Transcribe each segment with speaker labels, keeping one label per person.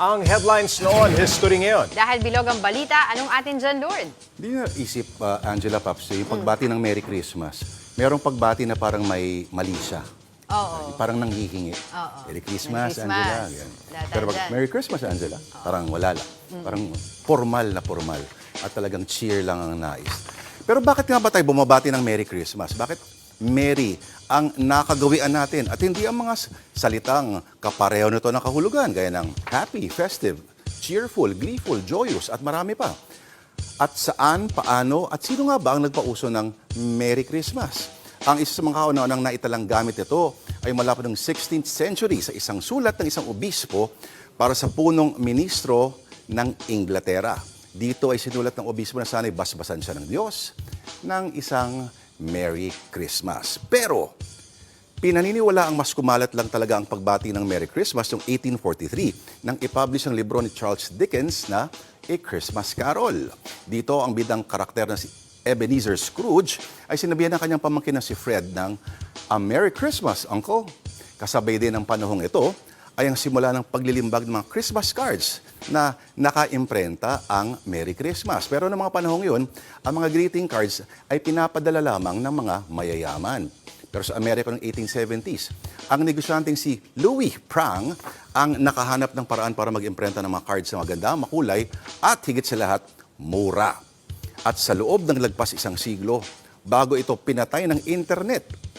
Speaker 1: Ang headlines noon, history ngayon.
Speaker 2: Dahil bilog ang balita, anong atin dyan, Lord?
Speaker 3: Hindi na isip, uh, Angela Paps, yung pagbati ng Merry Christmas. Merong pagbati na parang may mali siya.
Speaker 2: Oo.
Speaker 3: Parang nanghihingi.
Speaker 2: Oo.
Speaker 3: Merry Christmas,
Speaker 2: Merry
Speaker 3: Angela.
Speaker 2: Christmas.
Speaker 3: Yan.
Speaker 2: Lahat
Speaker 3: Pero pag. Merry Christmas, Angela, parang wala lang. Parang formal na formal. At talagang cheer lang ang nais. Pero bakit nga ba tayo bumabati ng Merry Christmas? Bakit Merry ang nakagawian natin at hindi ang mga salitang kapareho nito ng kahulugan gaya ng happy, festive, cheerful, gleeful, joyous at marami pa. At saan, paano, at sino nga ba ang nagpauso ng Merry Christmas? Ang isa sa mga kauna-unang naitalang gamit ito ay mula ng 16th century sa isang sulat ng isang obispo para sa punong ministro ng Inglaterra. Dito ay sinulat ng obispo na sana'y basbasan siya ng Diyos ng isang Merry Christmas. Pero, Pinaniniwala ang mas kumalat lang talaga ang pagbati ng Merry Christmas noong 1843 nang ipublish ang libro ni Charles Dickens na A Christmas Carol. Dito ang bidang karakter na si Ebenezer Scrooge ay sinabihan ng kanyang pamangkin na si Fred ng A Merry Christmas, Uncle. Kasabay din ng panahong ito ay ang simula ng paglilimbag ng mga Christmas cards na naka-imprenta ang Merry Christmas. Pero noong mga panahong yun, ang mga greeting cards ay pinapadala lamang ng mga mayayaman. Pero sa Amerika noong 1870s, ang negosyanteng si Louis Prang ang nakahanap ng paraan para mag-imprenta ng mga cards na maganda, makulay, at higit sa lahat, mura. At sa loob ng lagpas isang siglo, bago ito pinatay ng internet,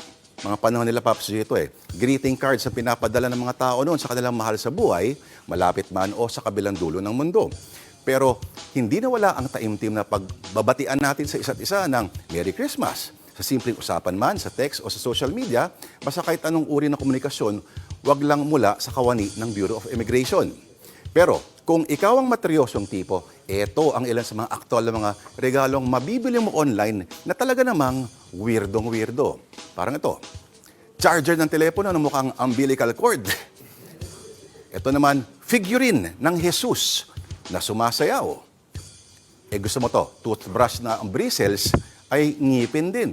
Speaker 3: mga panahon nila Paps ito eh, greeting cards na pinapadala ng mga tao noon sa kanilang mahal sa buhay, malapit man o sa kabilang dulo ng mundo. Pero hindi nawala ang taimtim na pagbabatian natin sa isa't isa ng Merry Christmas. Sa simpleng usapan man, sa text o sa social media, basta kahit anong uri ng komunikasyon, wag lang mula sa kawani ng Bureau of Immigration. Pero kung ikaw ang materyosong tipo, ito ang ilan sa mga aktual na mga regalong mabibili mo online na talaga namang weirdong-weirdo. Parang ito, charger ng telepono na mukhang umbilical cord. Ito naman, figurine ng Jesus na sumasayaw. Eh gusto mo to, toothbrush na ang bristles ay ngipin din.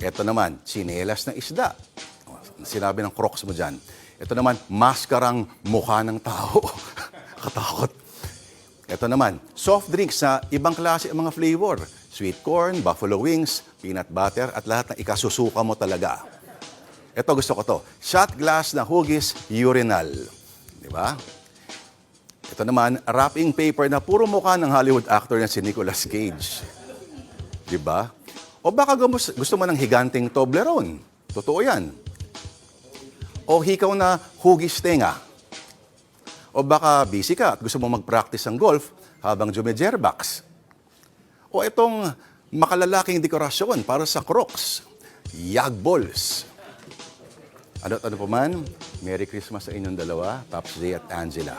Speaker 3: Ito naman, chinelas ng isda. Sinabi ng crocs mo dyan. Ito naman, maskarang mukha ng tao. Katakot. Ito naman, soft drinks na ibang klase ang mga flavor. Sweet corn, buffalo wings, peanut butter, at lahat ng ikasusuka mo talaga. Ito gusto ko to. Shot glass na hugis urinal. Di ba? Ito naman, wrapping paper na puro mukha ng Hollywood actor na si Nicolas Cage. Di ba? O baka gusto mo ng higanting Toblerone. Totoo yan. O hikaw na hugis tenga. O baka busy ka at gusto mo mag-practice ng golf habang jumejerbox. O itong makalalaking dekorasyon para sa crocs. Yag balls. Ano ano pa man, Merry Christmas sa inyong dalawa, Pops J at Angela.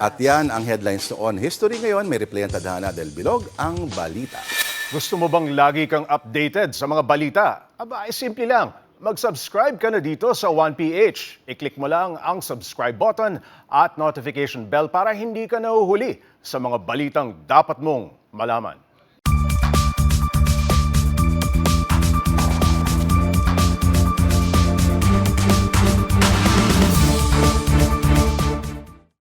Speaker 3: At yan ang headlines noon. History ngayon, may replay ang tadhana del Bilog, ang balita.
Speaker 1: Gusto mo bang lagi kang updated sa mga balita? Aba, ay simple lang. Mag-subscribe ka na dito sa 1PH. I-click mo lang ang subscribe button at notification bell para hindi ka nahuhuli sa mga balitang dapat mong malaman.